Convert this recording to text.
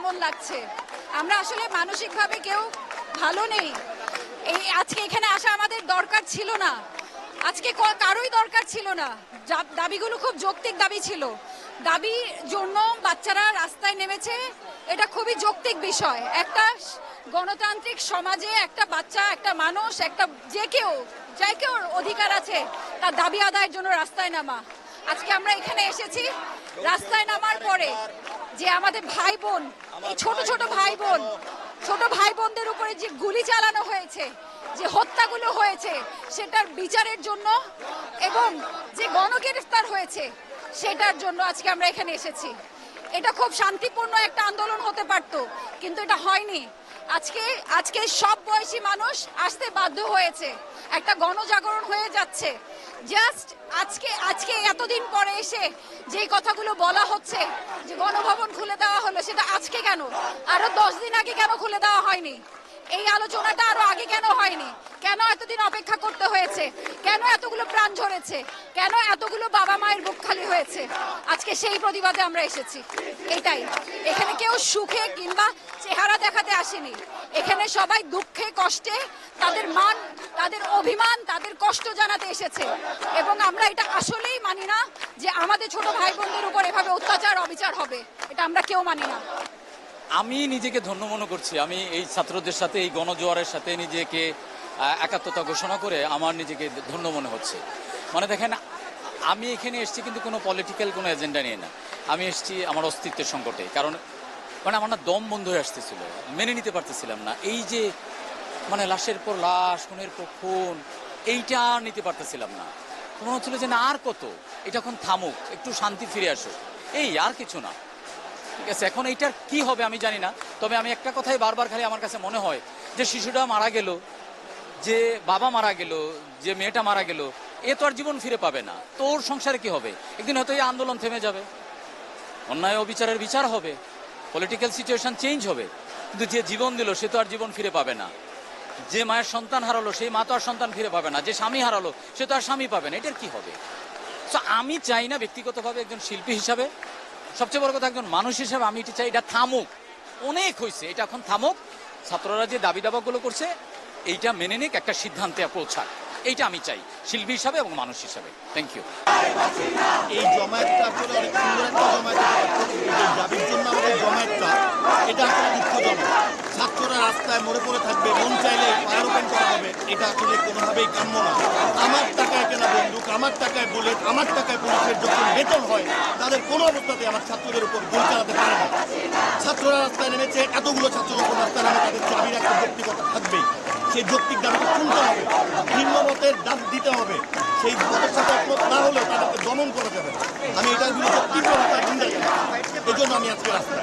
কেমন লাগছে? আমরা আসলে মানসিকভাবে কেউ ভালো নেই। এই আজকে এখানে আসা আমাদের দরকার ছিল না। আজকে কারোই দরকার ছিল না। দাবিগুলো খুব যৌক্তিক দাবি ছিল। দাবির জন্য বাচ্চারা রাস্তায় নেমেছে, এটা খুবই যৌক্তিক বিষয়। একটা গণতান্ত্রিক সমাজে একটা বাচ্চা, একটা মানুষ, একটা যে কেউ যে কেউ অধিকার আছে, তার দাবি আদায়ের জন্য রাস্তায় নামা। আজকে আমরা এখানে এসেছি, রাস্তায় নামার পরে যে আমাদের ভাই বোন, এই ছোট ছোট ভাই বোন, ছোট ভাই বোনদের উপরে যে গুলি চালানো হয়েছে, যে হত্যাগুলো হয়েছে, সেটার বিচারের জন্য এবং যে গণগ্রেফতার হয়েছে, সেটার জন্য আজকে আমরা এখানে এসেছি। এটা খুব শান্তিপূর্ণ একটা আন্দোলন হতে পারত, কিন্তু এটা হয়নি। আজকে আজকে সব বয়সী মানুষ আসতে বাধ্য হয়েছে। একটা গণজাগরণ হয়ে যাচ্ছে। জাস্ট আজকে আজকে এতদিন পরে এসে যেই কথাগুলো বলা হচ্ছে, যে গণভবন খুলে দেওয়া হলো, সেটা আজকে কেন? আরও দশ দিন আগে কেন খুলে দেওয়া হয়নি? এই আলোচনাটা আরও আগে কেন হয়নি? কেন এতদিন অপেক্ষা করতে হয়েছে? কেন এতগুলো প্রাণ ঝরেছে? কেন এতগুলো বাবা মায়ের বুক খালি হয়েছে? আজকে সেই প্রতিবাদে আমরা এসেছি। এটাই। এখানে কেউ সুখে কিংবা চেহারা দেখাতে আসেনি। এখানে সবাই দুঃখে, কষ্টে তাদের মান, তাদের অভিমান, তাদের কষ্ট জানাতে এসেছে। এবং আমরা এটা আসলেই মানি না যে আমাদের ছোট ভাই বোনদের উপর এভাবে অত্যাচার, অবিচার হবে। এটা আমরা কেউ মানি না। আমি নিজেকে ধন্য মনে করছি। আমি এই ছাত্রদের সাথে, এই গণজোয়ারের সাথে নিজেকে একাত্মতা ঘোষণা করে আমার নিজেকে ধন্য মনে হচ্ছে। মানে দেখেন, আমি এখানে এসেছি কিন্তু কোনো পলিটিক্যাল কোনো এজেন্ডা নিয়ে না। আমি এসেছি আমার অস্তিত্বের সংকটে। কারণ মানে আমার না দম বন্ধ হয়ে আসতেছিল। মেনে নিতে পারতেছিলাম না। এই যে মানে লাশের পর লাশ, খুনের পর খুন, এইটা আর নিতে পারতেছিলাম না। মনে হচ্ছিল যে না, আর কত? এটা এখন থামুক, একটু শান্তি ফিরে আসুক। এই আর কিছু না। ঠিক আছে, এখন এইটার কি হবে আমি জানি না। তবে আমি একটা কথাই বারবার খালি আমার কাছে মনে হয় যে শিশুটা মারা গেল, যে বাবা মারা গেল, যে মেয়েটা মারা গেল, এ তো আর জীবন ফিরে পাবে না। তোর সংসারে কি হবে? একদিন হয়তো এই আন্দোলন থেমে যাবে। অন্যায় অবিচারের বিচার হবে। পলিটিক্যাল সিচুয়েশন চেঞ্জ হবে। কিন্তু যে জীবন দিল, সে তো আর জীবন ফিরে পাবে না। যে মায়ের সন্তান হারালো, সেই মা তো আর সন্তান ফিরে পাবে না। যে স্বামী হারালো, সে তো আর স্বামী পাবে না। এটার কি হবে? তো আমি চাই না ব্যক্তিগতভাবে একজন শিল্পী হিসাবে। সবচেয়ে বড় কথা, একজন মানুষ হিসাবে আমি এটি চাই, এটা থামুক। অনেক হয়েছে এটা এখন থামুক। ছাত্ররা যে দাবি দাবাগুলো করছে, এইটা মেনে নিক, একটা সিদ্ধান্তে পৌঁছাক। এইটা আমি চাই, শিল্পী হিসাবে এবং মানুষ হিসাবে। থ্যাংক ইউ এই জমায়েতটা আসলে অনেক সুন্দর একটা জমায়েত। দাবির জন্য আমাদের জমায়েতটা, এটা ছাত্ররা রাস্তায় মরে পড়ে থাকবে, মন চাইলে ফায়ার করা হবে। এটা আসলে কোনোভাবেই কাম্য না। আমার টাকায় কেনা বন্দুক, আমার টাকায় বুলেট, আমার টাকায় পুলিশের যখন বেতন হয়, তাদের কোনো অবস্থাতে আমার ছাত্রদের উপর গুলি চালাতে পারে না। ছাত্ররা রাস্তায় নেমেছে, এতগুলো ছাত্র যখন রাস্তায় নামে, তাদের দাবির একটা ব্যক্তিগত থাকবেই। সেই যৌক্তিক দাবিকে শুনতে হবে, ভিন্ন মতের দিতে হবে। সেই মতের না হলেও তাদেরকে দমন করা যাবে। আমি এটার বিরুদ্ধে তীব্র নিন্দা জানাই এজন্য আমি আজকে রাস্তায়